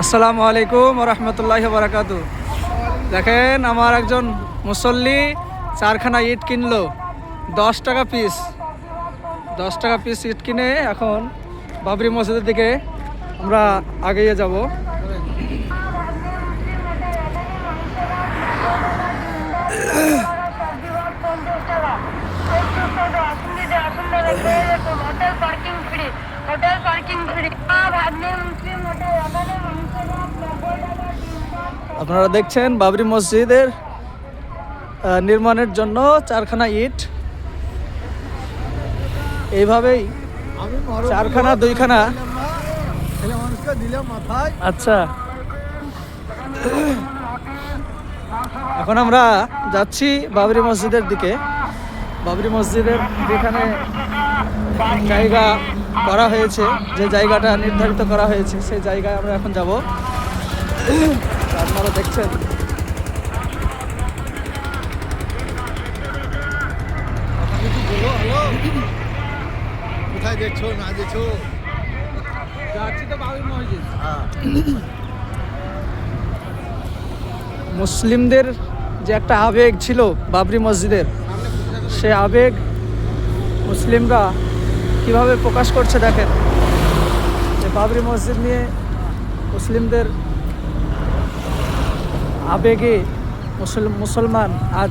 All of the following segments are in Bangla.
আসসালামু আলাইকুম রহমতুল্লাহ বারাকাতু দেখেন আমার একজন মুসল্লি চারখানা ইট কিনলো, দশ টাকা পিস দশ টাকা পিস ইট কিনে এখন বাবরি মসজিদের দিকে আমরা আগিয়ে যাব। Hotel parking free hotel parking free মুসলিম হোটেল এখানে মানুষের নব্বই টাকা আপনারা দেখছেন বাবরি মসজিদের নির্মাণের জন্য চারখানা ইট। এইভাবেই চারখানা, দুইখানা। আচ্ছা। এখন আমরা যাচ্ছি বাবরি মসজিদের দিকে। বাবরি মসজিদের যেখানে জায়গা করা হয়েছে, যে জায়গাটা নির্ধারিত করা হয়েছে, সেই জায়গায় আমরা এখন যাব। আপনারা দেখছেন। কোথায় দেখছ না দেখছ? যাচ্ছি তো বাবরি মসজিদ। হ্যাঁ। মুসলিমদের যে একটা আবেগ ছিল বাবরি মসজিদের সে আবেগ মুসলিমরা কীভাবে প্রকাশ করছে দেখেন। যে বাবরি মসজিদ নিয়ে মুসলিমদের আবেগে মুসল- মুসলমান আজ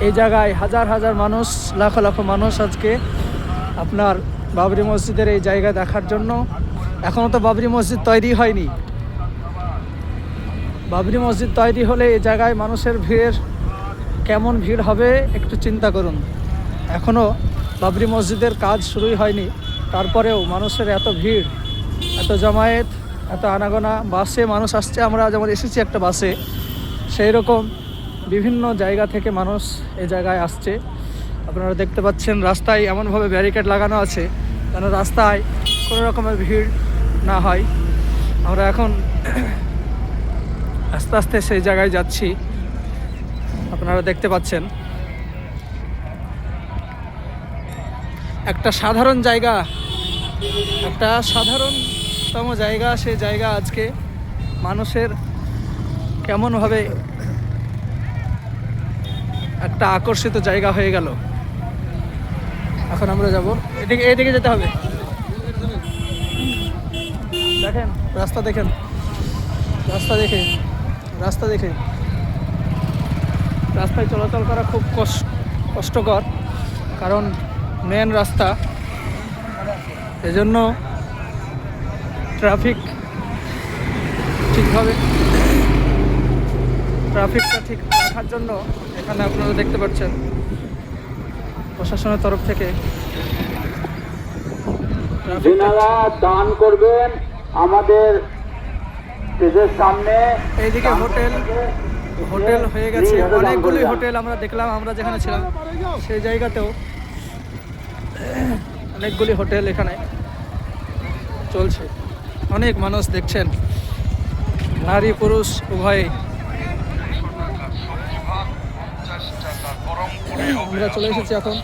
এই জায়গায় হাজার হাজার মানুষ, লাখো লাখো মানুষ আজকে আপনার বাবরি মসজিদের এই জায়গা দেখার জন্য। এখনও তো বাবরি মসজিদ তৈরি হয়নি। বাবরি মসজিদ তৈরি হলে এই জায়গায় মানুষের ভিড়ের কেমন ভিড় হবে একটু চিন্তা করুন। এখনও বাবরি মসজিদের কাজ শুরুই হয়নি। তারপরেও মানুষের এত ভিড়, এত জমায়েত এত আনাগোনা বাসে মানুষ আসছে, আমরা যেমন এসেছি একটা বাসে সেই রকম বিভিন্ন জায়গা থেকে মানুষ এ জায়গায় আসছে। আপনারা দেখতে পাচ্ছেন রাস্তায় এমনভাবে ব্যারিকেড লাগানো আছে, যেন রাস্তায় কোনো রকমের ভিড় না হয়। আমরা এখন আস্তে আস্তে সেই জায়গায় যাচ্ছি। আপনারা দেখতে পাচ্ছেন। একটা সাধারণ জায়গা, একটা সাধারণতম জায়গা, সে জায়গা আজকে মানুষের কেমনভাবে একটা আকর্ষিত জায়গা হয়ে গেল। এখন আমরা যাব। এদিকে এদিকে যেতে হবে। দেখেন, রাস্তা দেখেন। রাস্তা দেখে রাস্তা দেখে। রাস্তায় চলাচল করা খুব কষ্ট কষ্টকর, কারণ মেন রাস্তা। এজন্য ট্রাফিক ঠিকভাবে। ট্রাফিকটা ঠিক রাখার জন্য এখানে আপনারা দেখতে পাচ্ছেন প্রশাসনের তরফ থেকে। যেনারা দান করবেন আমাদের স্টেজের সামনে। এইদিকে হোটেল হোটেল হয়ে গেছে। অনেকগুলি হোটেল আমরা দেখলাম আমরা যেখানে ছিলাম সেই জায়গাতেও অনেকগুলি হোটেল এখানে চলছে। অনেক মানুষ দেখছেন। নারী পুরুষ উভয়ে আমরা চলে এসেছি এখন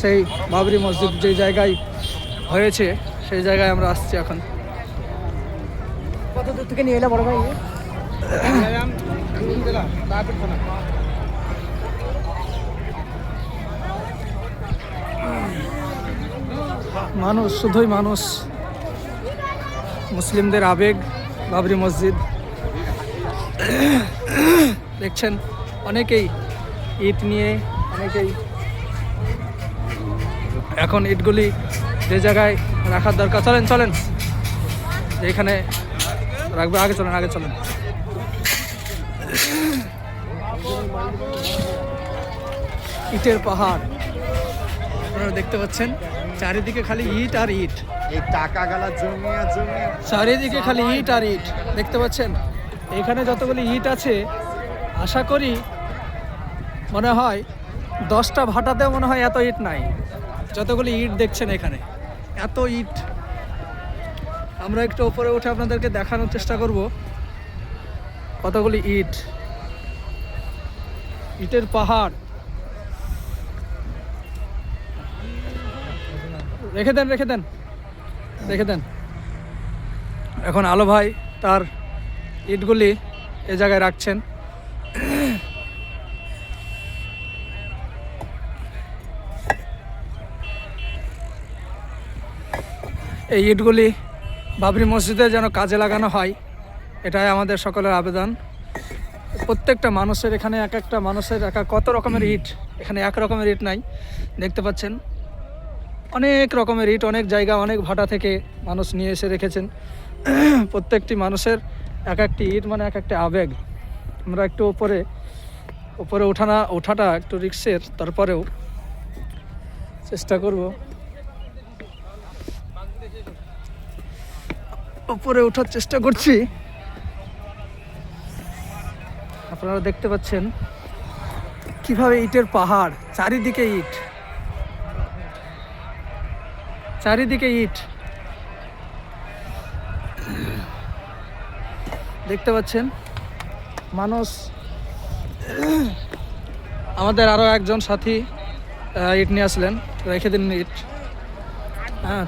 সেই বাবরি মসজিদ যে জায়গায় হয়েছে সেই জায়গায় আমরা আসছি এখন। কত দূর থেকে নিয়ে এলে বড় ভাই? মানুষ শুধুই মানুষ। মুসলিমদের আবেগ, বাবরি মসজিদ। দেখছেন, অনেকেই ইট নিয়ে, অনেকেই এখন ইটগুলি যে জায়গায় রাখার দরকার, চলেন চলেন। এখানে রাখবে, আগে চলেন আগে চলেন। ইটের পাহাড়, আপনারা দেখতে পাচ্ছেন। চারিদিকে খালি ইট আর ইট। এই টাকা গালা জমিয়ে জমিয়ে। চারিদিকে খালি ইট আর ইট দেখতে পাচ্ছেন? এখানে যতগুলি ইট আছে আশা করি মনে হয় দশটা ভাটাতেও মনে হয় এত ইট নাই। যতগুলি ইট দেখছেন এখানে এত ইট। আমরা একটু ওপরে উঠে আপনাদেরকে দেখানোর চেষ্টা করব। কতগুলি ইট? ইটের পাহাড়। রেখে দেন রেখে দেন। রেখে দেন। এখন আলো ভাই তার ইটগুলি এ জায়গায় রাখছেন। এই ইটগুলি বাবরি মসজিদে যেন কাজে লাগানো হয়, এটাই আমাদের সকলের আবেদন। প্রত্যেকটা মানুষের এখানে এক একটা মানুষের এক কত রকমের ইট, এখানে এক রকমের ইট নাই, দেখতে পাচ্ছেন। অনেক রকমের ইট, অনেক জায়গা, অনেক ভাটা থেকে মানুষ নিয়ে এসে রেখেছেন। প্রত্যেকটি মানুষের এক একটি ইট মানে এক একটি আবেগ। আমরা একটু উপরে ওপরে ওঠানা, ওঠাটা একটু রিক্সের, তারপরেও চেষ্টা করব। ওপরে ওঠার চেষ্টা করছি। আপনারা দেখতে পাচ্ছেন কীভাবে ইটের পাহাড়, চারিদিকে ইট। চারিদিকে ইট। দেখতে পাচ্ছেন, মানুষ। আমাদের আরও একজন সাথী ইট নিয়ে আসলেন। রেখে দিন ইট। হ্যাঁ।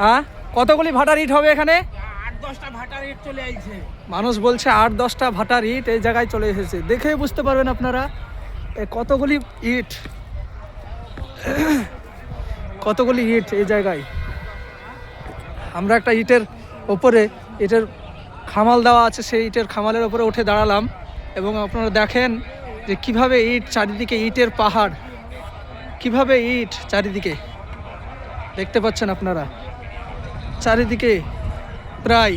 হ্যাঁ কতগুলি ভাটার ইট হবে এখানে? মানুষ বলছে আট দশটা ভাটার ইট এই জায়গায় চলে এসেছে। দেখেই বুঝতে পারবেন আপনারা কতগুলি ইট। কতগুলি ইট এই জায়গায়? আমরা একটা ইটের ওপরে, ইটের খামাল দেওয়া আছে, সেই ইটের খামালের ওপরে উঠে দাঁড়ালাম এবং আপনারা দেখেন যে কীভাবে ইট চারিদিকে ইটের পাহাড়, কীভাবে ইট চারিদিকে, দেখতে পাচ্ছেন আপনারা? চারিদিকে প্রায়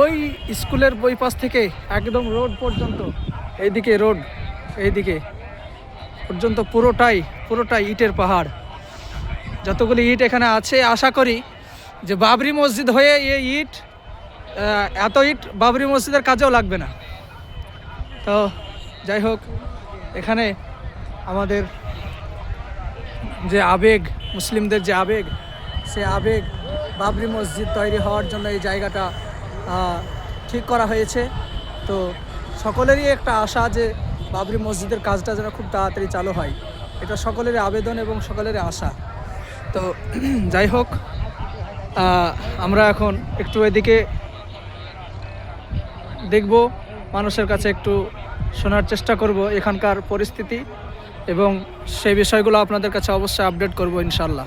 ওই স্কুলের বই পাশ থেকে একদম রোড পর্যন্ত, এইদিকে রোড, এইদিকে। পর্যন্ত পুরোটাই পুরোটাই ইটের পাহাড়। যতগুলি ইট এখানে আছে, আশা করি যে বাবরি মসজিদ হয়ে এই ইট এত ইট বাবরি মসজিদের কাজেও লাগবে না। তো যাই হোক, এখানে আমাদের যে আবেগ, মুসলিমদের যে আবেগ, সে আবেগ বাবরি মসজিদ তৈরি হওয়ার জন্য এই জায়গাটা ঠিক করা হয়েছে। তো সকলেরই একটা আশা যে বাবরি মসজিদের কাজটা যেন খুব তাড়াতাড়ি চালু হয়। এটা সকলের আবেদন এবং সকলের আশা। তো, যাই হোক আমরা এখন একটু এদিকে দেখব, মানুষের কাছে একটু শোনার চেষ্টা করব এখানকার পরিস্থিতি এবং সেই বিষয়গুলো আপনাদের কাছে অবশ্যই আপডেট করব ইনশাল্লাহ